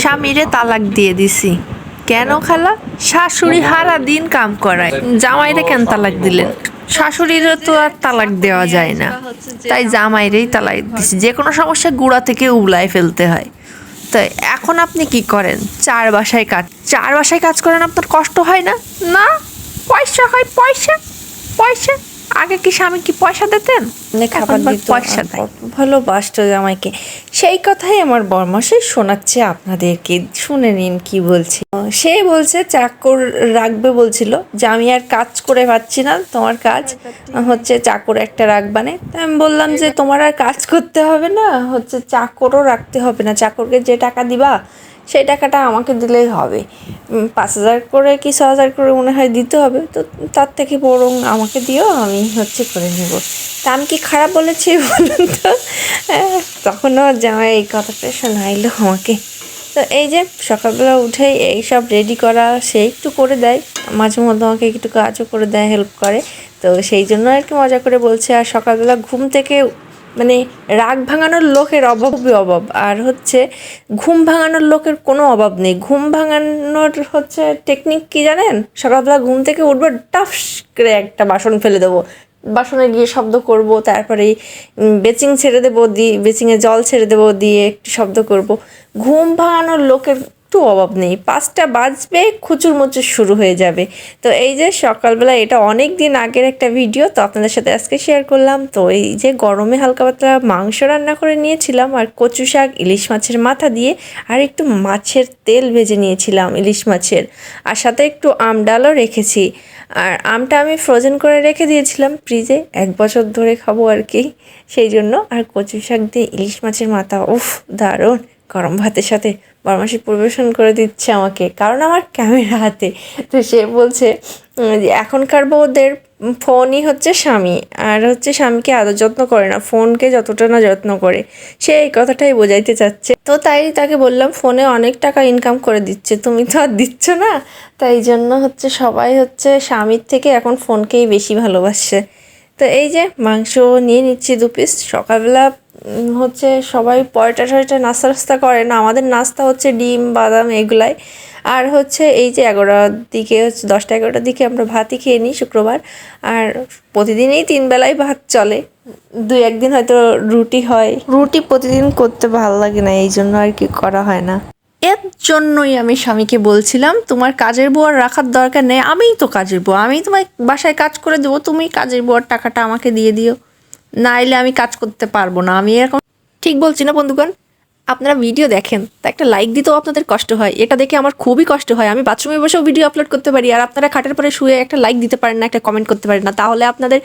স্বামীরে তালাক দিয়ে দিছি। কেন খালা? শাশুড়ি হারা দিন কাম করায়। জামাইরে কেন তালাক দিলেন? শাশুড়িরও তো আর তালাক দেওয়া যায় না। তাই জামাইরেই তালাক দিছি। যে কোনো সমস্যা গুড়া থেকে উবলায় ফেলতে হয়। তো এখন আপনি কি করেন? চার বাসায় কাজ চার বাসায় কাজ করেন আপনার কষ্ট হয় না? না? পয়সা হয় পয়সা। পয়সা। আগে কি স্বামী কি পয়সা দিতেন? খাবার পয়সা ভালোবাসতো জামাইকে সেই কথাই আমার বরমাসে শোনাচ্ছে আপনাদেরকে। শুনে নিন কি বলছে। সে বলছে চাকর রাখবে বলছিল যে আমি আর কাজ করে পাচ্ছি না তোমার কাজ। হচ্ছে চাকর একটা রাখবানে তা আমি বললাম যে তোমার আর কাজ করতে হবে না। হচ্ছে চাকরও রাখতে হবে না। চাকরকে যে টাকা দিবা সেই টাকাটা আমাকে দিলেই হবে। পাঁচ হাজার করে কি ছ হাজার করে মনে হয় দিতে হবে, তো তার থেকে বরং আমাকে দিও, আমি হচ্ছে করে নেব। তা আমি কি খারাপ বলেছি বলুন তো? তখনও জামাই এই কথাটা শোনাইলো আমাকে। তো এই যে সকালবেলা উঠেই এই সব রেডি করা, সে একটু করে দেয়, মাঝে মধ্যে আমাকে একটু কাজও করে দেয় হেল্প করে। তো সেই জন্য আর কি মজা করে বলছে, আর সকালবেলা ঘুম থেকে মানে রাগ ভাঙানোর লোকের অভাবই অভাব। আর হচ্ছে ঘুম ভাঙানোর লোকের কোনো অভাব নেই। ঘুম ভাঙানোর হচ্ছে টেকনিক কি জানেন? সকালবেলা ঘুম থেকে উঠবো টাফস করে একটা বাসন ফেলে দেবো। বাসনে গিয়ে শব্দ করব, তারপরে বেচিং ছেড়ে দেবো দিয়ে বেচিংয়ে জল ছেড়ে দেবো, দিয়ে একটু শব্দ করব। ঘুম ভাঙানোর লোকের একটু অভাব নেই। পাঁচটা বাজবে খুচুর মুচুর শুরু হয়ে যাবে। তো এই যে সকালবেলা, এটা অনেক দিন আগের একটা ভিডিও, তো আপনাদের সাথে আজকে শেয়ার করলাম। তো এই যে গরমে হালকা পাতলা মাংস রান্না করে নিয়েছিলাম, আর কচু শাক, ইলিশ মাছের মাথা দিয়ে, আর একটু মাছের তেল ভেজে নিয়েছিলাম, ইলিশ মাছের। আর সাথে একটু আম ডালও রেখেছি। আর আমটা আমি ফ্রোজেন করে রেখে দিয়েছিলাম ফ্রিজে এক বছর ধরে খাব আর কি, সেই জন্য। আর কচু শাক দিয়ে ইলিশ মাছের মাথা, উফ, দারুণ। গরম ভাতের সাথে বরমাসি পরিবেশন করে দিচ্ছে আমাকে। কারণ আমার ক্যামেরা হাতে। তো সে বলছে যে এখনকার বউদের ফোনই হচ্ছে স্বামী। আর হচ্ছে স্বামীকে আদর যত্ন করে না, ফোনকে যতটা না যত্ন করে। সে এই কথাটাই বোঝাইতে চাচ্ছে। তো তাই তাকে বললাম, ফোনে অনেক টাকা ইনকাম করে দিচ্ছে। তুমি তো আর দিচ্ছ না। তাই জন্য হচ্ছে সবাই হচ্ছে স্বামীর থেকে এখন ফোনকেই বেশি ভালোবাসছে তো এই যে মাংস নিয়ে নিচ্ছি দু পিস সকালবেলা হচ্ছে সবাই পয়টা টয়টা নাস্তা টাস্তা করে না আমাদের নাস্তা হচ্ছে ডিম বাদাম এগুলাই। আর হচ্ছে এই যে এগারোটার দিকে হচ্ছে দশটা এগারোটার দিকে আমরা ভাতই খেয়ে নিই শুক্রবার। আর প্রতিদিনই তিন বেলায় ভাত চলে। দুই একদিন হয়তো রুটি হয়। রুটি প্রতিদিন করতে ভালো লাগে না এই জন্য আর কি করা হয় না। এর জন্যই আমি স্বামীকে বলছিলাম তোমার কাজের বুয়ার রাখার দরকার নেই আমিই তো কাজের বুয়া আমি তোমার বাসায় কাজ করে দেবো তুমি কাজের বুয়ার টাকাটা আমাকে দিয়ে দিও। না এলে আমি কাজ করতে পারব না। আমি এরকম ঠিক বলছি না, বন্ধুগণ? আপনারা ভিডিও দেখেন, তা একটা লাইক দিতেও আপনাদের কষ্ট হয়। এটা দেখে আমার খুবই কষ্ট হয়। আমি বাথরুমে বসেও ভিডিও আপলোড করতে পারি, আর আপনারা খাটের পরে শুয়ে একটা লাইক দিতে পারেন না, একটা কমেন্ট করতে পারেন না। তাহলে আপনাদের